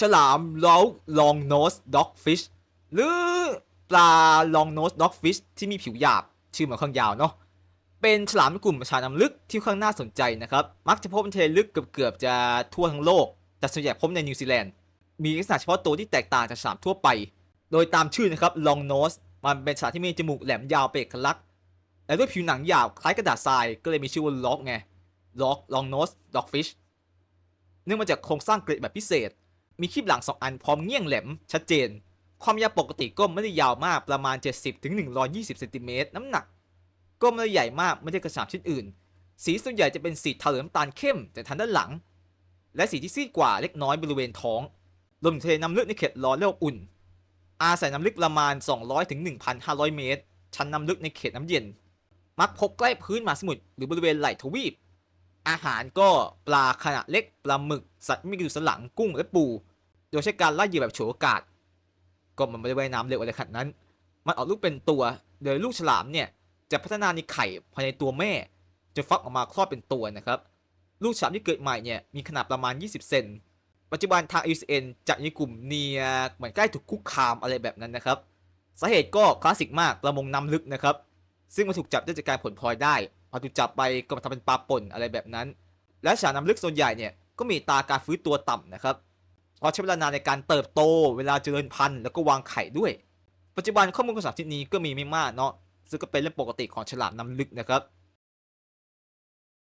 ฉลามล้อลองโนสด็อกฟิชหรือปลาลองโนสด็อกฟิชที่มีผิวหยาบ ชื่อเหมือนข้างยาวเนาะเป็นฉลามในกลุ่มชาน้ำลึกที่ค่อนข้างน่าสนใจนะครับ มักจะพบในทะเลลึกเกือบๆจะทั่วทั้งโลก แต่ส่วนใหญ่พบในนิวซีแลนด์ มีลักษณะเฉพาะตัวที่แตกต่างจากฉลามทั่วไป โดยตามชื่อนะครับลองโนสมันเป็นฉลามที่มีจมูกแหลมยาวเป็นเอกลักษณ์และด้วยผิวหนังหยาบคล้ายกระดาษทรายก็เลยมีชื่อว่าล็อกไงล็อกลองโนสด็อกฟิชเนื่องมาจากโครงสร้างเกล็ดแบบพิเศษ มีครีบหลัง 2 อันพร้อมเงี้ยงแหลมชัดเจน ความยาวปกติก็ไม่ได้ยาวมากประมาณ 70-120ถึง120เซนติเมตรน้ำหนักก็ไม่ได้ใหญ่มากไม่ได้กระฉาบชิ้นอื่น สีส่วนใหญ่จะเป็นสีเทาเหลืองน้ำตาลเข้มแต่ทางด้านหลัง และสีที่ซีดกว่าเล็กน้อยบริเวณท้องรวมทะเลน้ำลึกในเขตร้อนและอบอุ่น อาศัยน้ำลึกประมาณ 200ถึง1,500 เมตร ชั้นน้ำลึกในเขตน้ำเย็น มักพบใกล้พื้นมาสมุทรหรือบริเวณไหล่ทวีปอาหารก็ปลาขนาดเล็กปลาหมึก สัตว์ไม่มีกระดูกสันหลังกุ้งและปู โดยใช้การไล่เหยื่อแบบโฉวโอกาส ก็มันไม่ได้ว่ายน้ำเร็วอะไรขนาดนั้น มันออกลูกเป็นตัวโดยลูกฉลามเนี่ยจะพัฒนาในไข่ภายในตัวแม่จะฟักออกมาคลอดเป็นตัวนะครับ ลูกฉลามที่เกิดใหม่เนี่ยมีขนาดประมาณ 20 เซนปัจจุบันทาง IUCN จัดอยู่ในกลุ่มเนียเหมือนใกล้ถูกคุกคามอะไรแบบนั้นนะครับสาเหตุก็คลาสสิกมากประมงน้ำลึกนะครับ ซึ่งมันถูกจับได้จากการผลพลอยได้พอถูกจับไปก็มาทำเป็นปลาป่นอะไรแบบนั้น และฉลามน้ำลึกส่วนใหญ่เนี่ยก็มีตาการฟื้นตัวต่ำนะครับ เพราะใช้เวลานานในการเติบโต เวลาเจริญพันธุ์แล้วก็วางไข่ด้วย ปัจจุบันข้อมูลของฉลารที่นี้ก็มีไม่มากเนาะซึ่งก็เป็นเรื่องปกติของฉลามน้ำลึกนะครับ